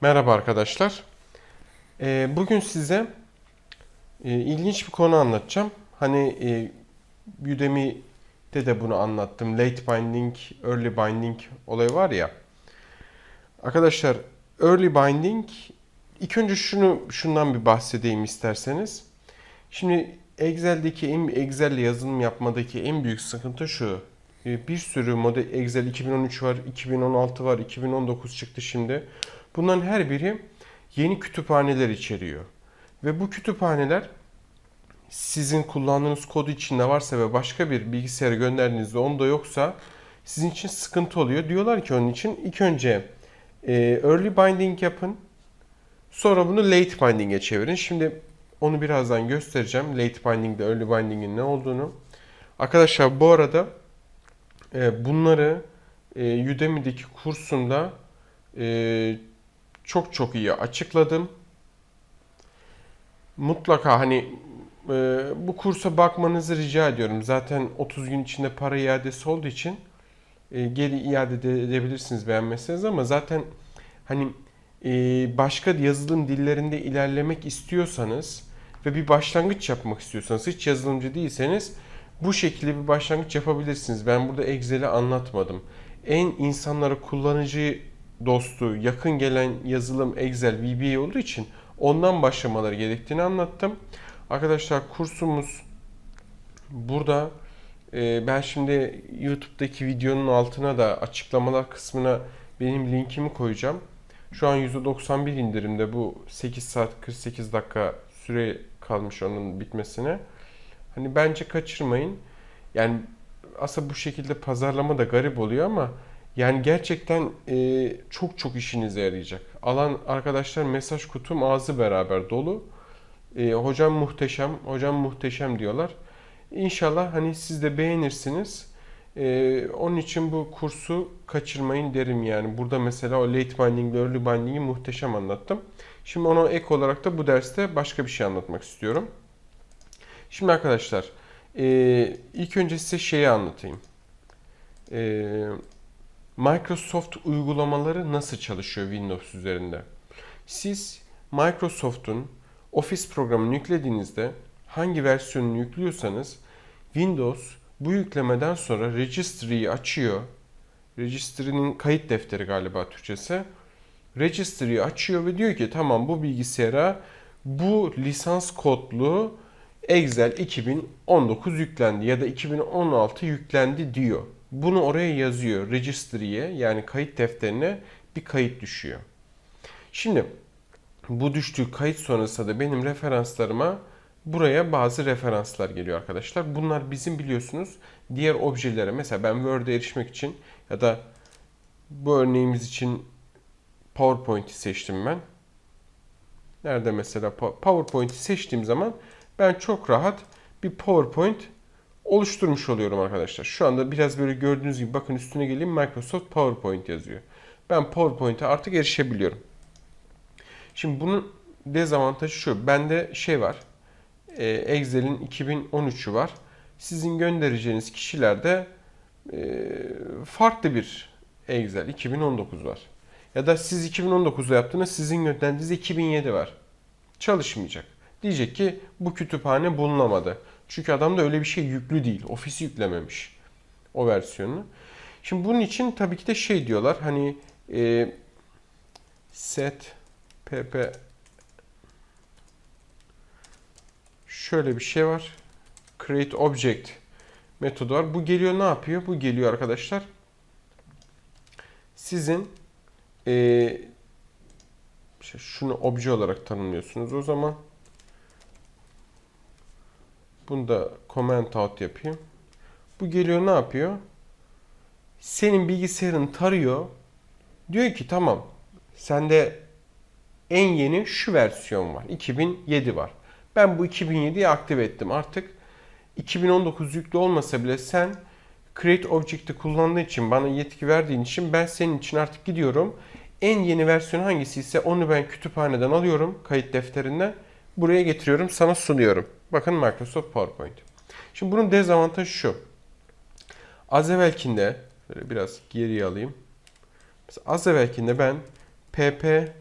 Merhaba arkadaşlar. Ee, bugün size e, ilginç bir konu anlatacağım. Hani e, Udemy'de de bunu anlattım. Late binding, early binding olayı var ya. Arkadaşlar early binding ilk önce şunu şundan bir bahsedeyim isterseniz. Şimdi Excel'deki en Excel'le yazılım yapmadaki en büyük sıkıntı şu. E, Bir sürü model Excel 2013 var, 2016 var, 2019 çıktı şimdi. Bunların her biri yeni kütüphaneler içeriyor. Ve bu kütüphaneler sizin kullandığınız kodu içinde varsa ve başka bir bilgisayara gönderdiğinizde onda yoksa sizin için sıkıntı oluyor. Diyorlar ki onun için ilk önce e, early binding yapın. Sonra bunu late binding'e çevirin. Şimdi onu birazdan göstereceğim. Late binding ile early binding'in ne olduğunu. Arkadaşlar bu arada e, bunları e, Udemy'deki kursumda e, çok çok iyi açıkladım. Mutlaka hani e, bu kursa bakmanızı rica ediyorum. Zaten 30 gün içinde para iadesi olduğu için e, geri iade de edebilirsiniz beğenmezseniz ama zaten hani e, başka yazılım dillerinde ilerlemek istiyorsanız ve bir başlangıç yapmak istiyorsanız hiç yazılımcı değilseniz bu şekilde bir başlangıç yapabilirsiniz. Ben burada Excel'i anlatmadım. En insanlara kullanıcı dostu, yakın gelen yazılım Excel, VBA olduğu için ondan başlamaları gerektiğini anlattım. Arkadaşlar kursumuz burada. Ee, ben şimdi YouTube'daki videonun altına da açıklamalar kısmına benim linkimi koyacağım. Şu an %91 indirimde bu 8 saat 48 dakika süre kalmış onun bitmesine. Hani bence kaçırmayın. Yani aslında bu şekilde pazarlama da garip oluyor ama yani gerçekten e, çok çok işinize yarayacak. Alan arkadaşlar mesaj kutum ağzı beraber dolu. E, hocam muhteşem, hocam muhteşem diyorlar. İnşallah hani siz de beğenirsiniz. E, onun için bu kursu kaçırmayın derim yani. Burada mesela o late binding ile early binding'i muhteşem anlattım. Şimdi ona ek olarak da bu derste başka bir şey anlatmak istiyorum. Şimdi arkadaşlar e, ilk önce size şeyi anlatayım. Eee Microsoft uygulamaları nasıl çalışıyor Windows üzerinde? Siz Microsoft'un Office programını yüklediğinizde hangi versiyonunu yüklüyorsanız Windows bu yüklemeden sonra Registry'yi açıyor. Registry'nin kayıt defteri galiba Türkçesi. Registry'yi açıyor ve diyor ki tamam bu bilgisayara bu lisans kodlu Excel 2019 yüklendi ya da 2016 yüklendi diyor. Bunu oraya yazıyor registry'ye yani kayıt defterine bir kayıt düşüyor. Şimdi bu düştüğü kayıt sonrasında da benim referanslarıma buraya bazı referanslar geliyor arkadaşlar. Bunlar bizim biliyorsunuz diğer objelere mesela ben Word'e erişmek için ya da bu örneğimiz için PowerPoint'i seçtim ben. Nerede mesela PowerPoint'i seçtiğim zaman ben çok rahat bir PowerPoint oluşturmuş oluyorum arkadaşlar. Şu anda biraz böyle gördüğünüz gibi bakın üstüne geleyim Microsoft PowerPoint yazıyor. Ben PowerPoint'e artık erişebiliyorum. Şimdi bunun dezavantajı şu. Bende şey var. E, Excel'in 2013'ü var. Sizin göndereceğiniz kişilerde e, farklı bir Excel 2019 var. Ya da siz 2019'da yaptığınız sizin gönderdiğiniz 2007 var. Çalışmayacak. Diyecek ki bu kütüphane bulunamadı. Çünkü adamda öyle bir şey yüklü değil. Ofisi yüklememiş o versiyonu. Şimdi bunun için tabii ki de şey diyorlar hani e, set pp şöyle bir şey var. Create object metodu var. Bu geliyor ne yapıyor? Bu geliyor arkadaşlar. Sizin e, şunu obje olarak tanımlıyorsunuz o zaman. Bunu da comment out yapayım. Bu geliyor ne yapıyor? Senin bilgisayarın tarıyor. Diyor ki tamam sende en yeni şu versiyon var. 2007 var. Ben bu 2007'yi aktive ettim. Artık 2019 yüklü olmasa bile sen Create Object'i kullandığı için bana yetki verdiğin için ben senin için artık gidiyorum. En yeni versiyon hangisi ise onu ben kütüphaneden alıyorum kayıt defterinden. Buraya getiriyorum sana sunuyorum. Bakın Microsoft PowerPoint. Şimdi bunun dezavantajı şu. Az evvelkinde böyle biraz geriye alayım. Mesela az evvelkinde ben pp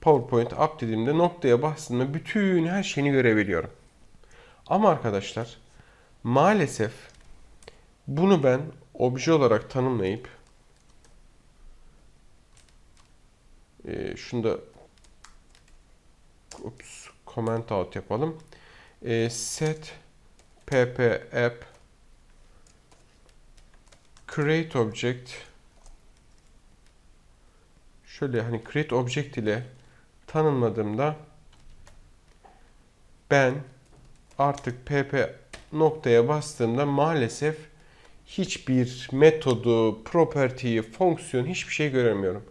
PowerPoint up dediğimde noktaya bastığımda bütün her şeyini görebiliyorum. Ama arkadaşlar maalesef bunu ben obje olarak tanımlayıp e, şunu da ups, comment out yapalım. E, set pp app create object şöyle hani create object ile tanımladığımda ben artık pp noktaya bastığımda maalesef hiçbir metodu, property'yi, fonksiyon hiçbir şey göremiyorum.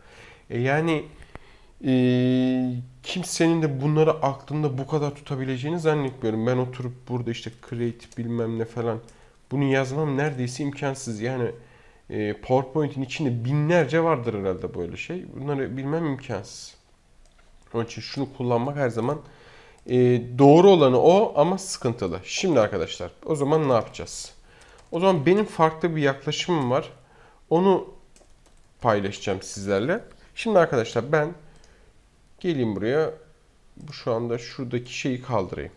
E yani e, kimsenin de bunları aklında bu kadar tutabileceğini zannetmiyorum. Ben oturup burada işte create bilmem ne falan bunu yazmam neredeyse imkansız. Yani e, PowerPoint'in içinde binlerce vardır herhalde böyle şey. Bunları bilmem imkansız. Onun için şunu kullanmak her zaman e, doğru olanı o ama sıkıntılı. Şimdi arkadaşlar o zaman ne yapacağız? O zaman benim farklı bir yaklaşımım var. Onu paylaşacağım sizlerle. Şimdi arkadaşlar ben geleyim buraya. Bu şu anda şuradaki şeyi kaldırayım.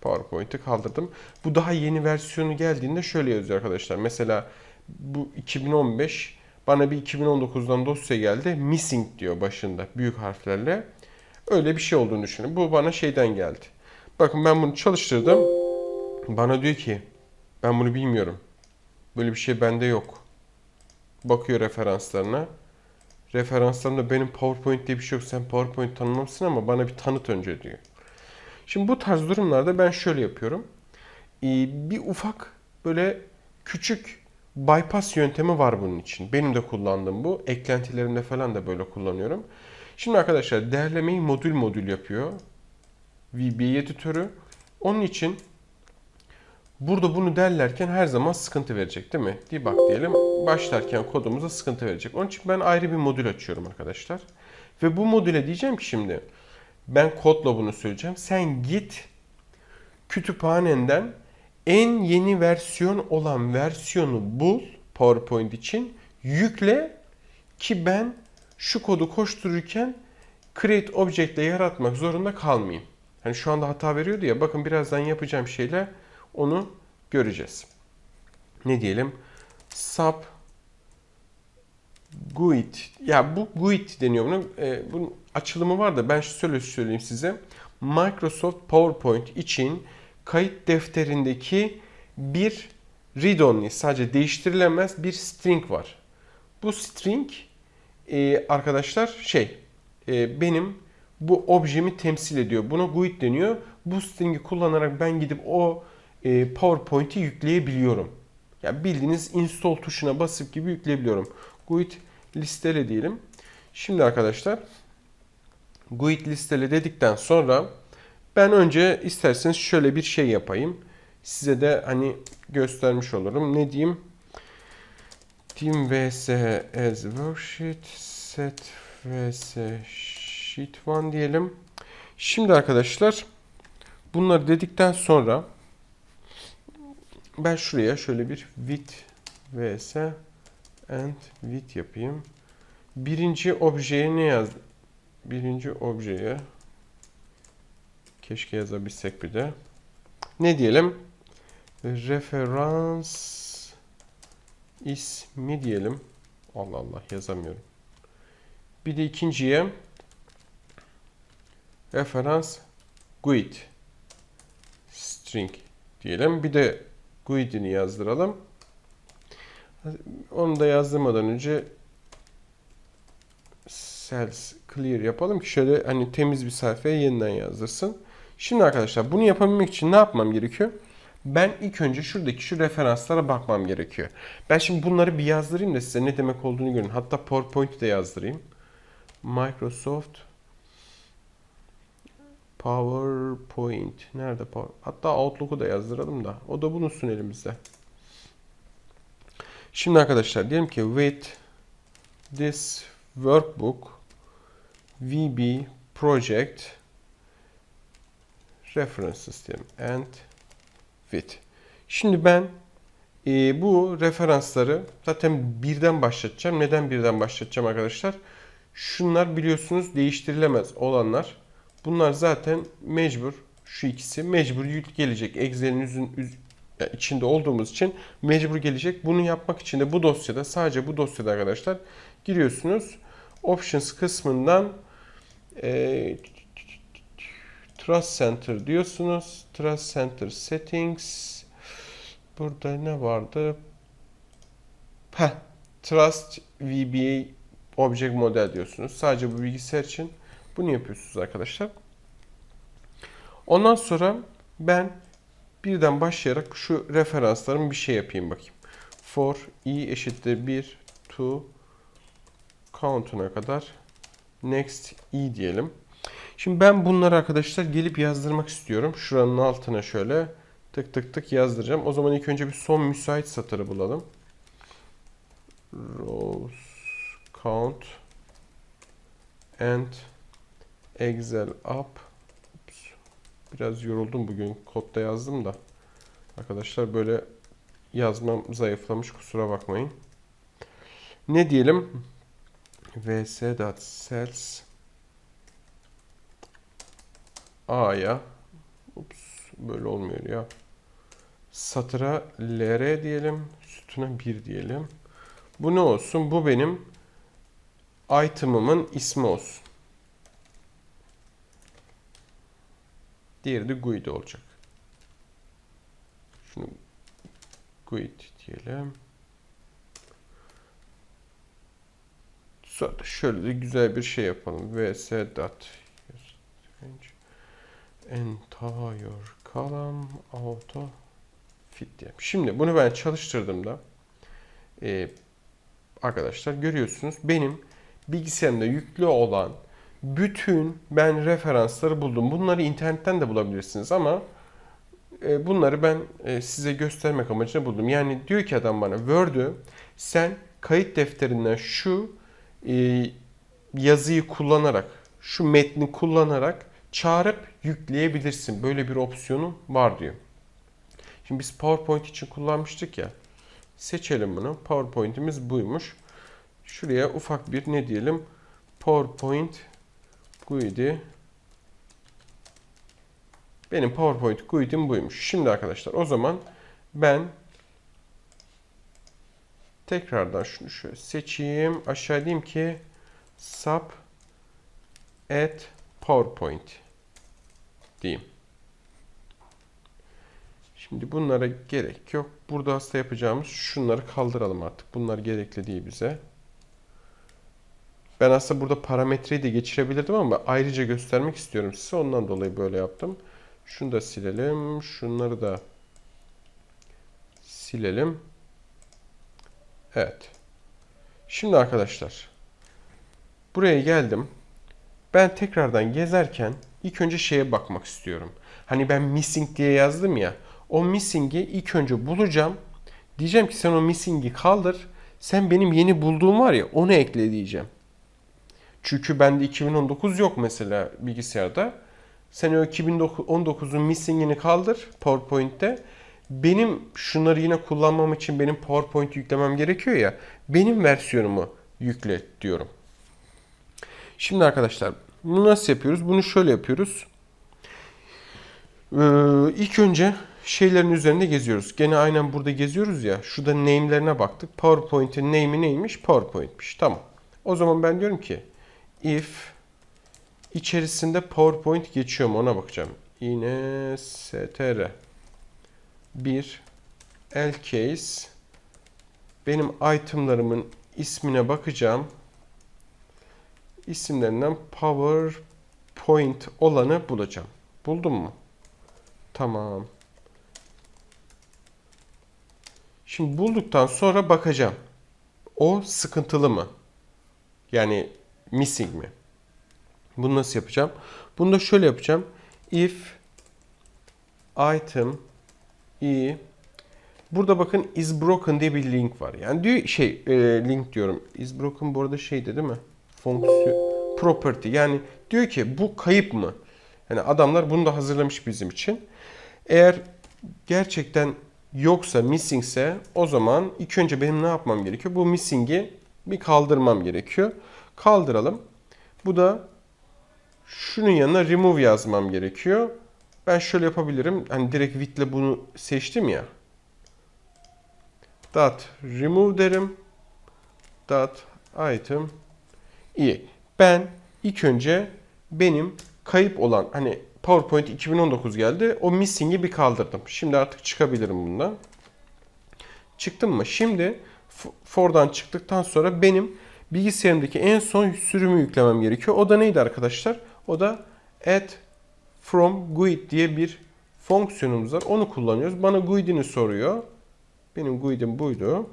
PowerPoint'i kaldırdım. Bu daha yeni versiyonu geldiğinde şöyle yazıyor arkadaşlar. Mesela bu 2015 bana bir 2019'dan dosya geldi. Missing diyor başında büyük harflerle. Öyle bir şey olduğunu düşünün. Bu bana şeyden geldi. Bakın ben bunu çalıştırdım. Bana diyor ki ben bunu bilmiyorum. Böyle bir şey bende yok. Bakıyor referanslarına. Referanslarında benim PowerPoint diye bir şey yok. Sen PowerPoint tanımlamışsın ama bana bir tanıt önce diyor. Şimdi bu tarz durumlarda ben şöyle yapıyorum. Ee, Bir ufak böyle küçük bypass yöntemi var bunun için. Benim de kullandığım bu. Eklentilerimde falan da böyle kullanıyorum. Şimdi arkadaşlar değerlemeyi modül modül yapıyor. VBA editörü. Onun için burada bunu derlerken her zaman sıkıntı verecek değil mi? Debug diyelim. Başlarken kodumuza sıkıntı verecek. Onun için ben ayrı bir modül açıyorum arkadaşlar. Ve bu modüle diyeceğim ki şimdi ben kodla bunu söyleyeceğim. Sen git kütüphanenden en yeni versiyon olan versiyonu bul PowerPoint için yükle ki ben şu kodu koştururken create object yaratmak zorunda kalmayayım. Hani şu anda hata veriyordu ya bakın birazdan yapacağım şeyle onu göreceğiz. Ne diyelim? Sub GUID. Ya bu GUID deniyor buna. Ee, bunun açılımı var da ben şöyle söyleyeyim size. Microsoft PowerPoint için kayıt defterindeki bir read-only sadece değiştirilemez bir string var. Bu string e, arkadaşlar şey e, benim bu objemi temsil ediyor. Buna GUID deniyor. Bu string'i kullanarak ben gidip o e, PowerPoint'i yükleyebiliyorum. Ya yani bildiğiniz install tuşuna basıp gibi yükleyebiliyorum. GUID listele diyelim. Şimdi arkadaşlar GUID listele dedikten sonra ben önce isterseniz şöyle bir şey yapayım. Size de hani göstermiş olurum. Ne diyeyim? Team vs as worksheet set vs sheet 1 diyelim. Şimdi arkadaşlar bunları dedikten sonra ben şuraya şöyle bir with vs and with yapayım. Birinci objeye ne yazdım? Birinci objeye keşke yazabilsek bir de. Ne diyelim? Referans ismi diyelim. Allah Allah yazamıyorum. Bir de ikinciye referans GUID string diyelim. Bir de GUID'ini yazdıralım. Onu da yazdırmadan önce cells clear yapalım ki şöyle hani temiz bir sayfaya yeniden yazdırsın. Şimdi arkadaşlar bunu yapabilmek için ne yapmam gerekiyor? Ben ilk önce şuradaki şu referanslara bakmam gerekiyor. Ben şimdi bunları bir yazdırayım da size ne demek olduğunu görün. Hatta PowerPoint'i de yazdırayım. Microsoft PowerPoint. Nerede Power? Hatta Outlook'u da yazdıralım da. O da bulunsun elimizde. Şimdi arkadaşlar diyelim ki with this workbook VB project references diyelim and with. Şimdi ben e, bu referansları zaten birden başlatacağım. Neden birden başlatacağım arkadaşlar? Şunlar biliyorsunuz değiştirilemez olanlar. Bunlar zaten mecbur. Şu ikisi mecbur yük gelecek. Excel'in üzün- üz- ya içinde olduğumuz için mecbur gelecek. Bunu yapmak için de bu dosyada sadece bu dosyada arkadaşlar giriyorsunuz. Options kısmından e, Trust Center diyorsunuz. Trust Center Settings. Burada ne vardı? Heh, Trust VBA Object Model diyorsunuz. Sadece bu bilgisayar için bunu yapıyorsunuz arkadaşlar. Ondan sonra ben birden başlayarak şu referanslarım bir şey yapayım bakayım. For i eşittir 1 to count'una kadar next i diyelim. Şimdi ben bunları arkadaşlar gelip yazdırmak istiyorum. Şuranın altına şöyle tık tık tık yazdıracağım. O zaman ilk önce bir son müsait satırı bulalım. Rows count and excel up biraz yoruldum bugün. Kodda yazdım da. Arkadaşlar böyle yazmam zayıflamış kusura bakmayın. Ne diyelim? vs.cells a'ya. Ups böyle olmuyor ya. Satıra lr diyelim sütuna 1 diyelim. Bu ne olsun? Bu benim item'ımın ismi olsun Diğeri de GUID olacak. Şunu GUID diyelim. Sonra şöyle de güzel bir şey yapalım. vs dot entire column auto fit diyelim. Şimdi bunu ben çalıştırdığımda e, arkadaşlar görüyorsunuz benim bilgisayarımda yüklü olan bütün ben referansları buldum. Bunları internetten de bulabilirsiniz ama e, bunları ben e, size göstermek amacıyla buldum. Yani diyor ki adam bana Word'ü sen kayıt defterinden şu e, yazıyı kullanarak, şu metni kullanarak çağırıp yükleyebilirsin. Böyle bir opsiyonu var diyor. Şimdi biz PowerPoint için kullanmıştık ya. Seçelim bunu. PowerPoint'imiz buymuş. Şuraya ufak bir ne diyelim? PowerPoint GUID'i benim PowerPoint GUID'im buymuş. Şimdi arkadaşlar o zaman ben tekrardan şunu şöyle seçeyim. Aşağı diyeyim ki sub at PowerPoint diyeyim. Şimdi bunlara gerek yok. Burada aslında yapacağımız şunları kaldıralım artık. Bunlar gerekli değil bize. Ben aslında burada parametreyi de geçirebilirdim ama ayrıca göstermek istiyorum size. Ondan dolayı böyle yaptım. Şunu da silelim. Şunları da silelim. Evet. Şimdi arkadaşlar buraya geldim. Ben tekrardan gezerken ilk önce şeye bakmak istiyorum. Hani ben missing diye yazdım ya. O missing'i ilk önce bulacağım. Diyeceğim ki sen o missing'i kaldır. Sen benim yeni bulduğum var ya onu ekle diyeceğim. Çünkü bende 2019 yok mesela bilgisayarda. Sen o 2019'un missing'ini kaldır PowerPoint'te. Benim şunları yine kullanmam için benim PowerPoint yüklemem gerekiyor ya. Benim versiyonumu yükle diyorum. Şimdi arkadaşlar bunu nasıl yapıyoruz? Bunu şöyle yapıyoruz. Ee, ilk önce şeylerin üzerinde geziyoruz. Gene aynen burada geziyoruz ya. Şurada name'lerine baktık. PowerPoint'in name'i neymiş? PowerPoint'miş. Tamam. O zaman ben diyorum ki if içerisinde PowerPoint geçiyor mu ona bakacağım. Yine str bir el case benim itemlarımın ismine bakacağım. İsimlerinden PowerPoint olanı bulacağım. Buldum mu? Tamam. Şimdi bulduktan sonra bakacağım. O sıkıntılı mı? Yani missing mi? Bunu nasıl yapacağım? Bunu da şöyle yapacağım. If item i burada bakın is broken diye bir link var. Yani diyor şey e, link diyorum. Is broken bu arada şeydi değil mi? Fonksiyon property. Yani diyor ki bu kayıp mı? Yani adamlar bunu da hazırlamış bizim için. Eğer gerçekten yoksa missingse o zaman ilk önce benim ne yapmam gerekiyor? Bu missing'i bir kaldırmam gerekiyor. Kaldıralım. Bu da şunun yanına remove yazmam gerekiyor. Ben şöyle yapabilirim. Hani direkt width'le bunu seçtim ya. Dot remove derim. Dot item. İyi. Ben ilk önce benim kayıp olan hani PowerPoint 2019 geldi. O missing'i bir kaldırdım. Şimdi artık çıkabilirim bundan. Çıktım mı? Şimdi for'dan çıktıktan sonra benim bilgisayarımdaki en son sürümü yüklemem gerekiyor. O da neydi arkadaşlar? O da add from GUID diye bir fonksiyonumuz var. Onu kullanıyoruz. Bana GUID'ini soruyor. Benim GUID'im buydu.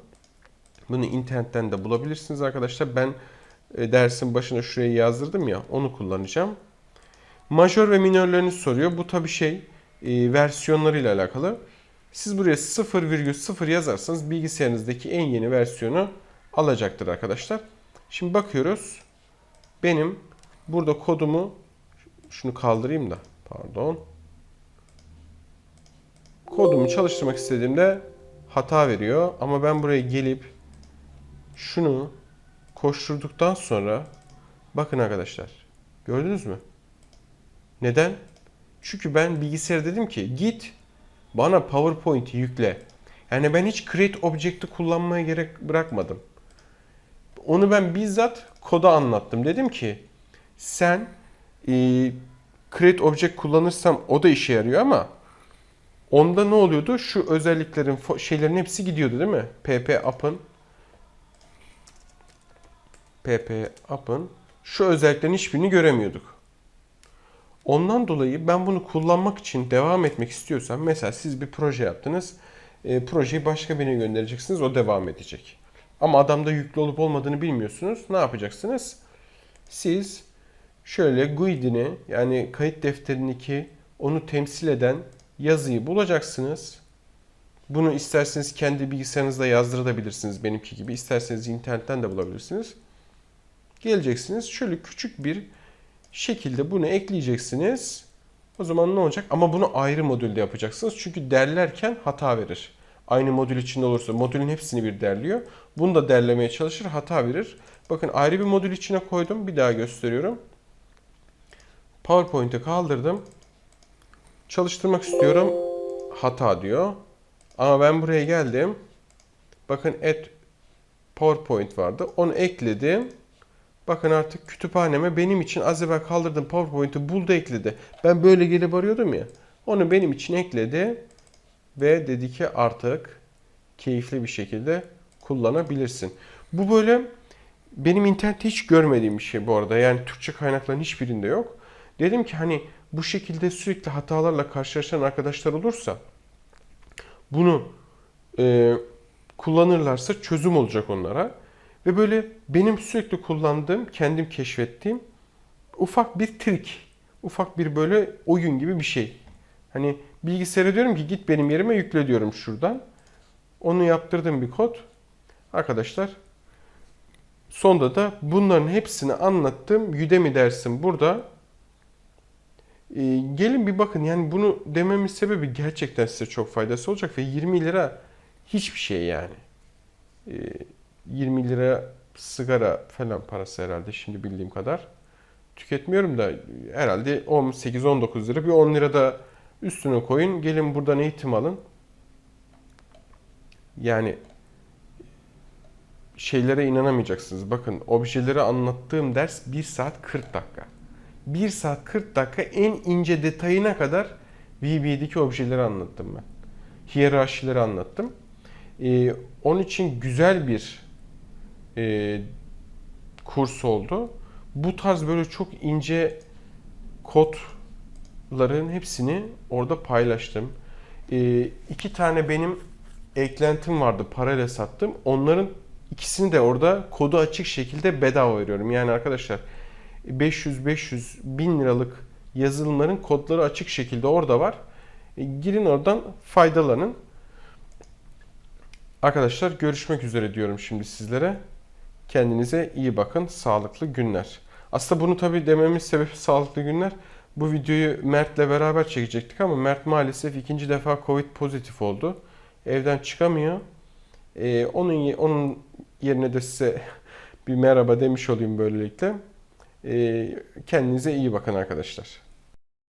Bunu internetten de bulabilirsiniz arkadaşlar. Ben e, dersin başına şuraya yazdırdım ya. Onu kullanacağım. Majör ve minörlerini soruyor. Bu tabi şey e, versiyonlarıyla alakalı. Siz buraya 0,0 yazarsanız bilgisayarınızdaki en yeni versiyonu alacaktır arkadaşlar. Şimdi bakıyoruz. Benim burada kodumu şunu kaldırayım da pardon. Kodumu çalıştırmak istediğimde hata veriyor ama ben buraya gelip şunu koşturduktan sonra bakın arkadaşlar gördünüz mü? Neden? Çünkü ben bilgisayara dedim ki git bana PowerPoint'i yükle. Yani ben hiç Create Object'i kullanmaya gerek bırakmadım. Onu ben bizzat koda anlattım. Dedim ki sen e, Create Object kullanırsam o da işe yarıyor ama onda ne oluyordu? Şu özelliklerin şeylerin hepsi gidiyordu değil mi? PP Up'ın PP Up'ın şu özelliklerin hiçbirini göremiyorduk. Ondan dolayı ben bunu kullanmak için devam etmek istiyorsam mesela siz bir proje yaptınız. E, projeyi başka birine göndereceksiniz. O devam edecek. Ama adamda yüklü olup olmadığını bilmiyorsunuz. Ne yapacaksınız? Siz şöyle GUID'ini yani kayıt defterindeki onu temsil eden yazıyı bulacaksınız. Bunu isterseniz kendi bilgisayarınızda yazdırabilirsiniz benimki gibi. İsterseniz internetten de bulabilirsiniz. Geleceksiniz şöyle küçük bir şekilde bunu ekleyeceksiniz. O zaman ne olacak? Ama bunu ayrı modülde yapacaksınız. Çünkü derlerken hata verir. Aynı modül içinde olursa modülün hepsini bir derliyor. Bunu da derlemeye çalışır, hata verir. Bakın ayrı bir modül içine koydum. Bir daha gösteriyorum. PowerPoint'e kaldırdım. Çalıştırmak istiyorum. Hata diyor. Ama ben buraya geldim. Bakın add PowerPoint vardı. Onu ekledim. Bakın artık kütüphaneme benim için az evvel kaldırdığım PowerPoint'i buldu ekledi. Ben böyle gelip arıyordum ya. Onu benim için ekledi. Ve dedi ki artık keyifli bir şekilde kullanabilirsin. Bu böyle benim internette hiç görmediğim bir şey bu arada. Yani Türkçe kaynakların hiçbirinde yok. Dedim ki hani bu şekilde sürekli hatalarla karşılaşan arkadaşlar olursa bunu e, kullanırlarsa çözüm olacak onlara. Ve böyle benim sürekli kullandığım, kendim keşfettiğim ufak bir trik. Ufak bir böyle oyun gibi bir şey. Hani bilgisayara diyorum ki git benim yerime yükle diyorum şuradan. Onu yaptırdığım bir kod. Arkadaşlar sonda da bunların hepsini anlattım. Udemy dersim burada. Ee, gelin bir bakın yani bunu dememin sebebi gerçekten size çok faydası olacak ve 20 lira hiçbir şey yani. Ee, 20 lira sigara falan parası herhalde şimdi bildiğim kadar. Tüketmiyorum da herhalde 18-19 lira bir 10 lira da üstüne koyun. Gelin buradan eğitim alın. Yani şeylere inanamayacaksınız. Bakın objeleri anlattığım ders 1 saat 40 dakika. 1 saat 40 dakika en ince detayına kadar VB'deki objeleri anlattım ben. Hiyerarşileri anlattım. Ee, onun için güzel bir e, kurs oldu. Bu tarz böyle çok ince kodların hepsini orada paylaştım. E, iki tane benim eklentim vardı parayla sattım. Onların ikisini de orada kodu açık şekilde bedava veriyorum. Yani arkadaşlar 500-500 bin liralık yazılımların kodları açık şekilde orada var. E, girin oradan faydalanın. Arkadaşlar görüşmek üzere diyorum şimdi sizlere. Kendinize iyi bakın. Sağlıklı günler. Aslında bunu tabii dememin sebebi sağlıklı günler. Bu videoyu Mert'le beraber çekecektik ama Mert maalesef ikinci defa Covid pozitif oldu. Evden çıkamıyor. Ee, onun onun yerine de size bir merhaba demiş olayım böylelikle. E, kendinize iyi bakın arkadaşlar.